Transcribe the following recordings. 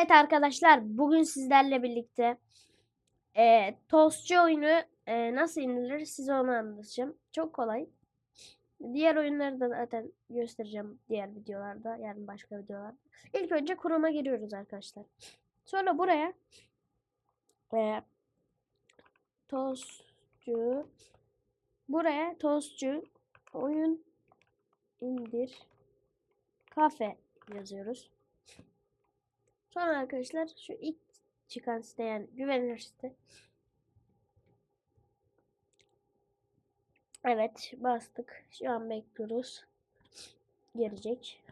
Evet arkadaşlar bugün sizlerle birlikte e, tostçu oyunu e, nasıl indirilir size onu anlatacağım. Çok kolay. Diğer oyunları da zaten göstereceğim diğer videolarda yani başka videolarda. İlk önce Chrome'a giriyoruz arkadaşlar. Sonra buraya e, tostçu buraya tostçu oyun indir kafe yazıyoruz. Sonra arkadaşlar şu ilk çıkan site yani güvenilir site. Evet bastık. Şu an bekliyoruz. Gelecek.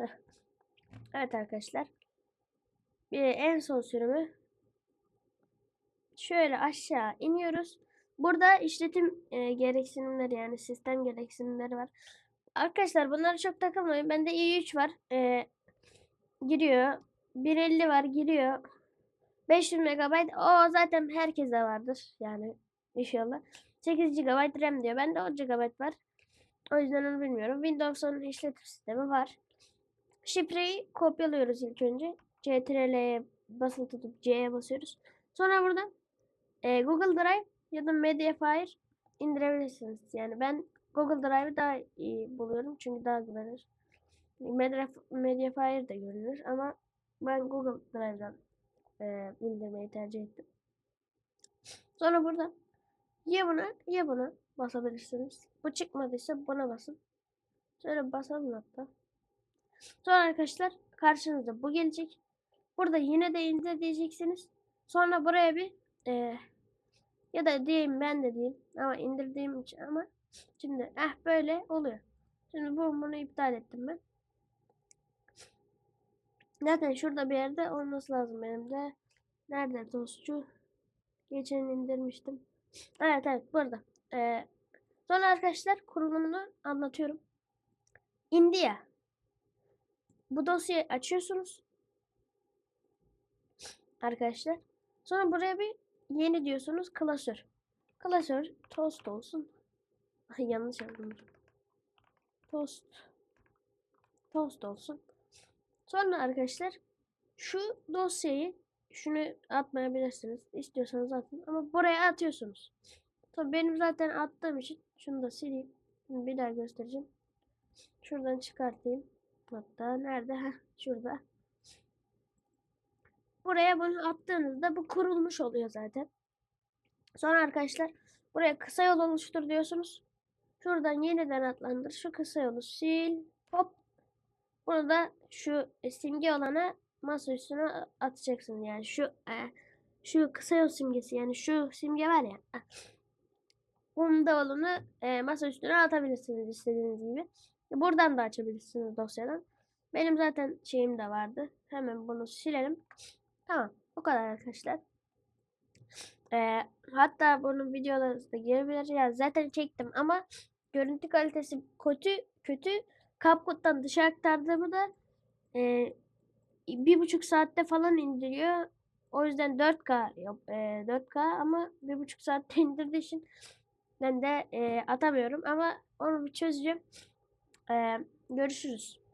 Evet arkadaşlar. Bir en son sürümü şöyle aşağı iniyoruz. Burada işletim e, gereksinimleri yani sistem gereksinimleri var. Arkadaşlar bunlara çok takılmayın. Bende i3 var. E, giriyor. 150 var giriyor. 500 MB o zaten herkese vardır yani inşallah. 8 GB RAM diyor. Bende 10 GB var. O yüzden onu bilmiyorum. Windows'un işletim sistemi var. Şifreyi kopyalıyoruz ilk önce. CTRL'ye basılı tutup C'ye basıyoruz. Sonra buradan e, Google Drive ya da Mediafire indirebilirsiniz. Yani ben Google Drive'ı daha iyi buluyorum çünkü daha güvenilir. Mediaf- Mediafire de görünür ama ben Google Drive'dan e, indirmeyi tercih ettim. Sonra burada ya buna ya buna basabilirsiniz. Bu çıkmadıysa buna basın. Şöyle basalım hatta. Sonra arkadaşlar karşınıza bu gelecek. Burada yine de indir diyeceksiniz. Sonra buraya bir e, ya da diyeyim ben de diyeyim ama indirdiğim için ama şimdi eh böyle oluyor. Şimdi bu bunu iptal ettim ben. Zaten şurada bir yerde olması lazım benim de. Nerede tostçu? Geçen indirmiştim. Evet evet burada. Ee, sonra arkadaşlar kurulumunu anlatıyorum. India. Bu dosyayı açıyorsunuz. Arkadaşlar. Sonra buraya bir yeni diyorsunuz klasör. Klasör tost olsun. Yanlış yazdım. Tost. Tost olsun. Sonra arkadaşlar şu dosyayı şunu atmayabilirsiniz. İstiyorsanız atın ama buraya atıyorsunuz. Tabii benim zaten attığım için şunu da sileyim. Şimdi bir daha göstereceğim. Şuradan çıkartayım. Hatta nerede? Heh, şurada. Buraya bunu attığınızda bu kurulmuş oluyor zaten. Sonra arkadaşlar buraya kısa yol oluştur diyorsunuz. Şuradan yeniden adlandır. Şu kısa yolu sil. Hop bunu da şu e, simge olana masa üstüne atacaksın yani şu e, şu kısa yol simgesi yani şu simge var ya. ah. Bunun da olanı e, masa üstüne atabilirsiniz istediğiniz gibi. Buradan da açabilirsiniz dosyadan. Benim zaten şeyim de vardı. Hemen bunu silelim. Tamam. Bu kadar arkadaşlar. E, hatta bunun videoları da gelebilir. Yani zaten çektim ama görüntü kalitesi kötü kötü. CapCut'tan dışarı aktardığımı da e, bir buçuk saatte falan indiriyor. O yüzden 4K yok. E, 4K ama bir buçuk saatte indirdiği için ben de e, atamıyorum ama onu bir çözeceğim. E, görüşürüz.